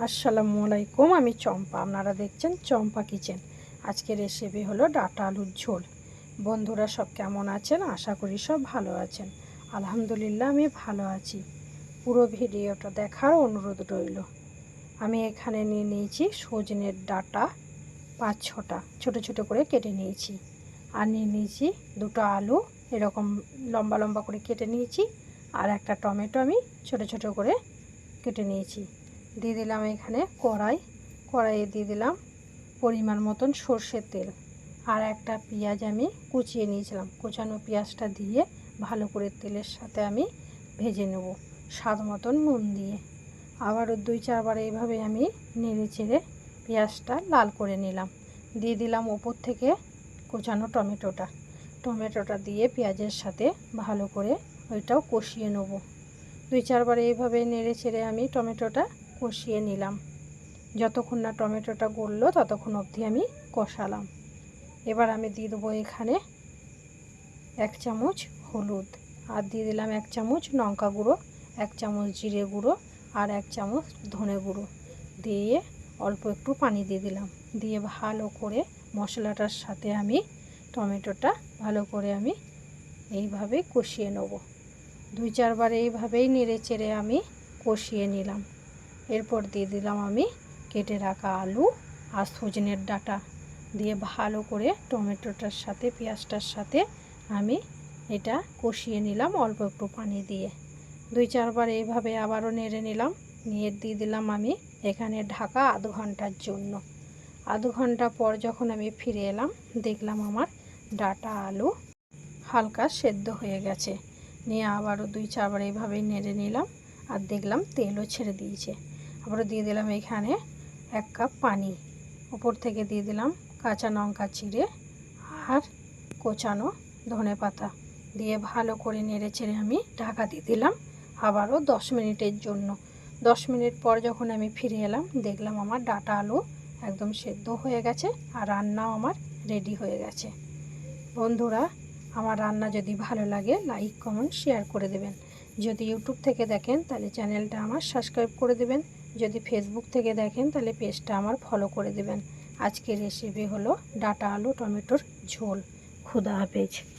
আসসালামু আলাইকুম, আমি চম্পা। আপনারা দেখছেন চম্পা কিচেন। আজকের রেসিপি হলো ডাটা আলুর ঝোল। বন্ধুরা সব কেমন আছেন? আশা করি সব ভালো আছেন। আলহামদুলিল্লাহ, আমি ভালো আছি। পুরো ভিডিওটা দেখার অনুরোধ রইল। আমি এখানে নিয়ে নিয়েছি সজনের ডাটা, পাঁচ ছটা। ছোট ছোট করে কেটে নিয়েছি। আর নিয়ে নিয়েছি দুটো আলু, এরকম লম্বা লম্বা করে কেটে নিয়েছি। আর একটা টমেটো আমি ছোট ছোট করে কেটে নিয়েছি। দিয়ে দিলাম এখানে কড়াই। কড়াইয়ে দিয়ে দিলাম পরিমাণ মতন সর্ষের তেল। আর একটা পেঁয়াজ আমি কুচিয়ে নিয়েছিলাম। কুচানো পেঁয়াজটা দিয়ে ভালো করে তেলের সাথে আমি ভেজে নেব স্বাদ মতন নুন দিয়ে। আবারও দুই চারবার এইভাবে আমি নেড়ে চেড়ে পেঁয়াজটা লাল করে নিলাম। দিয়ে দিলাম ওপর থেকে কুচানো টমেটোটা। টমেটোটা দিয়ে পেঁয়াজের সাথে ভালো করে ওইটাও কষিয়ে নেব। দুই চারবার এইভাবে নেড়ে চেড়ে আমি টমেটোটা কষিয়ে নিলাম। যতক্ষণ না টমেটোটা গললো, ততক্ষণ অবধি আমি কষালাম। এবার আমি দিয়ে দেবো এখানে এক চামচ হলুদ। আর দিয়ে দিলাম এক চামচ লঙ্কা গুঁড়ো, এক চামচ জিরে গুঁড়ো আর এক চামচ ধনে গুঁড়ো। দিয়ে অল্প একটু পানি দিয়ে দিলাম। দিয়ে ভালো করে মশলাটার সাথে আমি টমেটোটা ভালো করে আমি এইভাবে কষিয়ে নেব। দুই চারবার এইভাবেই নেড়ে চেড়ে আমি কষিয়ে নিলাম। এরপর দিয়ে দিলাম আমি কেটে রাখা আলু আর সজনের ডাটা দিয়ে ভালো করে টমেটোটার সাথে, পেঁয়াজটার সাথে আমি এটা কষিয়ে নিলাম অল্প একটু পানি দিয়ে। দুই চারবার এইভাবে আবারও নেড়ে নিলাম, নিয়ে দিয়ে দিলাম আমি এখানে ঢাকা আধ ঘণ্টার জন্য। আধ ঘণ্টা পর যখন আমি ফিরে এলাম, দেখলাম আমার ডাটা আলু হালকা সেদ্ধ হয়ে গেছে। নিয়ে আবারও দুই চারবার এইভাবেই নেড়ে নিলাম আর দেখলাম তেলও ছেড়ে দিয়েছে। আবারও দিয়ে দিলাম এখানে এক কাপ পানি। উপর থেকে দিয়ে দিলাম কাঁচা লঙ্কা চিড়ে আর কোচানো ধনে পাতা। দিয়ে ভালো করে নেড়ে ছেড়ে আমি ঢাকা দিয়ে দিলাম আবারও দশ মিনিটের জন্য। দশ মিনিট পর যখন আমি ফিরে এলাম, দেখলাম আমার ডাটা আলু একদম সেদ্ধ হয়ে গেছে আর রান্নাও আমার রেডি হয়ে গেছে। বন্ধুরা, আমার রান্না যদি ভালো লাগে, লাইক, কমেন্ট, শেয়ার করে দেবেন। যদি ইউটিউব থেকে দেখেন, তাহলে চ্যানেলটা আমার সাবস্ক্রাইব করে দেবেন। যদি ফেসবুক থেকে দেখেন, তাহলে পেজটা আমার ফলো করে দেবেন। আজকের রেসিপি হলো ডাটা আলু, টমেটোর ঝোল। খুদা হাফেজ।